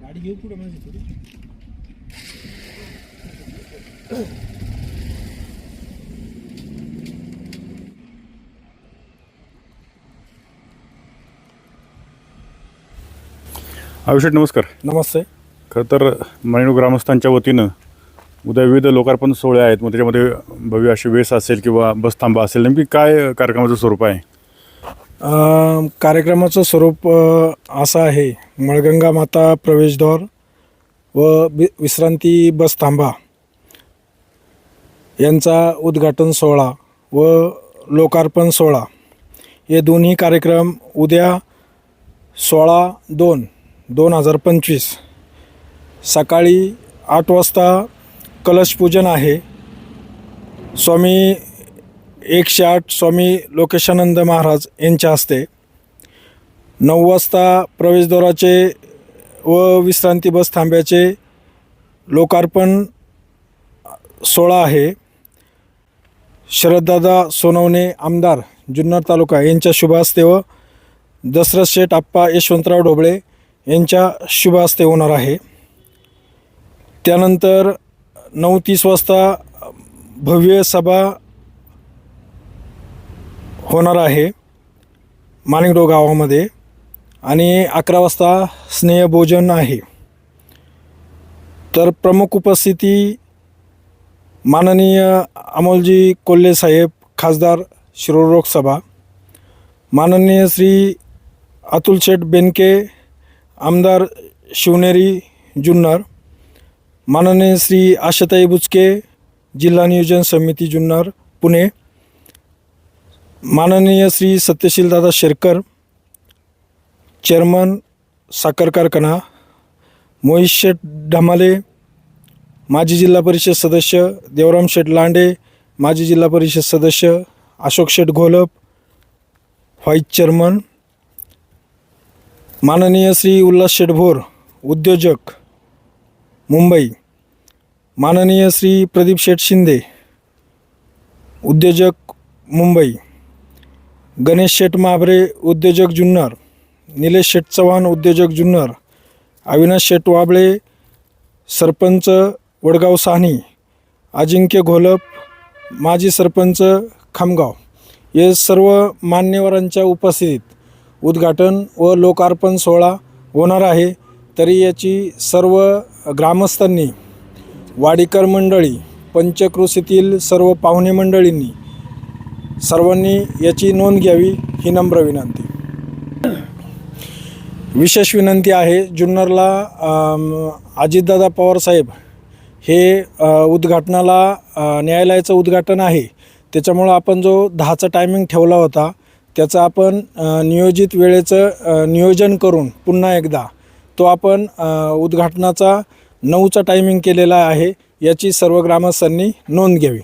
गाडी घेऊ कुठं माझी थोडी. अभिषेक नमस्कार. नमस्ते. खरं तर मणिनू ग्रामस्थांच्या वतीनं उद्या विविध लोकार्पण सोहळे आहेत. मग त्याच्यामध्ये भव्य अशी वेस असेल किंवा बसथांबा असेल. नेमकी काय कार्यक्रमाचं स्वरूप आहे? कार्यक्रमाचं स्वरूप असं आहे. मळगंगा माता प्रवेशद्वार व बि विश्रांती बस थांबा यांचा उद्घाटन सोहळा व लोकार्पण सोहळा. हे दोन्ही कार्यक्रम उद्या सोळा दोन दोन हजार पंचवीस सकाळी आठ वाजता कलशपूजन आहे. स्वामी एकशे आठ स्वामी लोकेशानंद महाराज यांच्या हस्ते नऊ वाजता प्रवेशद्वाराचे व विश्रांती बस थांब्याचे लोकार्पण सोहळा आहे. शरददादा सोनवणे आमदार जुन्नर तालुका यांच्या शुभ हस्ते व दसरथ शेठ आप्पा यशवंतराव ढोबळे यांच्या शुभ हस्ते होणार आहे. त्यानंतर नऊ तीस वाजता भव्य सभा होणार आहे माणिकडो गावामध्ये आणि अकरा वाजता स्नेहभोजन आहे. तर प्रमुख उपस्थिती माननीय अमोलजी कोल्हे साहेब खासदार शिरोरोग सभा. माननीय श्री अतुल शेठ बेनके आमदार शिवनेरी जुन्नर. माननीय श्री आशाताई बुचके जिल्हा नियोजन समिती जुन्नर पुणे. माननीय श्री सत्यशीलदादा शेरकर चेअरमन साखर कारखाना मोहित शेठ ढमाले माजी जिल्हा परिषद सदस्य देवराम शेठ लांडे माजी जिल्हा परिषद सदस्य अशोक शेठ घोलप व्हाईस चेअरमन. माननीय श्री उल्हास शेठ भोर उद्योजक. मुंबई. माननीय श्री प्रदीप शेठ शिंदे. उद्योजक मुंबई. गणेश शेठ महाबरे उद्योजक जुन्नर. निलेश शेठ चव्हाण उद्योजक जुन्नर. अविनाश शेठ वाबळे सरपंच वडगाव साहनी. अजिंक्य घोलप माजी सरपंच खामगाव. हे सर्व मान्यवरांच्या उपस्थितीत उद्घाटन व लोकार्पण सोहळा होणार आहे. तरी याची सर्व ग्रामस्थांनी वाडीकर मंडळी पंचक्रोशीतील सर्व पाहुणे मंडळींनी सर्वांनी याची नोंद घ्यावी ही नम्र विनंती. विशेष विनंती आहे जुन्नरला अजितदादा पवारसाहेब हे उद्घाटनाला न्यायालयाचं उद्घाटन आहे. त्याच्यामुळं आपण जो दहाचा टायमिंग ठेवला होता त्याचं आपण नियोजित वेळेचं नियोजन करून पुन्हा एकदा तो आपण उद्घाटनाचा नऊचा टायमिंग केलेला आहे. याची सर्व ग्रामस्थांनी नोंद घ्यावी.